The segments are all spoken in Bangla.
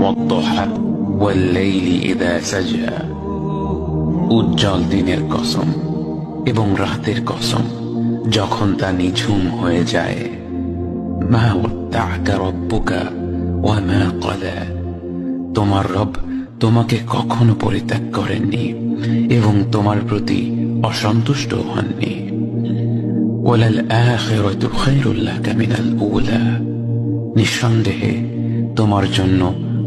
والضحى والليل إذا سجى উজ্জ্বল দিনের কসম এবং রাতের কসম যখন তা নিঝুম হয়ে যায় মা ওয়াত্তাআকা রব্বুকা ওয়া মা ক্বালা তোমার রব তোমাকে কখনো পরিত্যাগ করেননি এবং তোমার প্রতি অসন্তুষ্ট হননি ওয়ালাল আখিরাতু খায়রুল লাকা মিনাল উলা নিঃসন্দেহে তোমার জন্য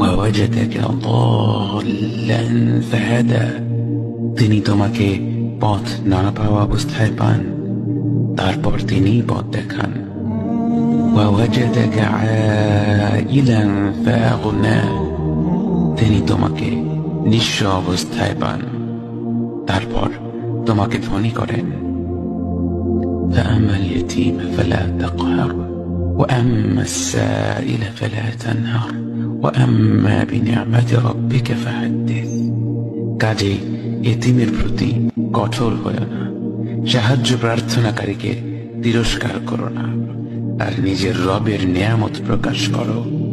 ووجدك ضالا فهدى তিনি তোমাকে পথ না পাওয়া অবস্থায় পান তারপর তিনি পথ দেখান ووجدك عائلا فأغنى তিনি তোমাকে নিঃস্ব অবস্থায় পান তারপর তোমাকে ধনী করেন فأما اليتيم فلا تقهر وأما السائل فلا تنهر ওয়াম্মা বিনিয়ামাতি রব্বিকা ফাহাদ্দিস কাজেই এতিমের প্রতি কঠোর হয়ে না। সাহায্য প্রার্থনাকারীকে তিরস্কার করো না। আর নিজের রবের নিয়ামত প্রকাশ করো।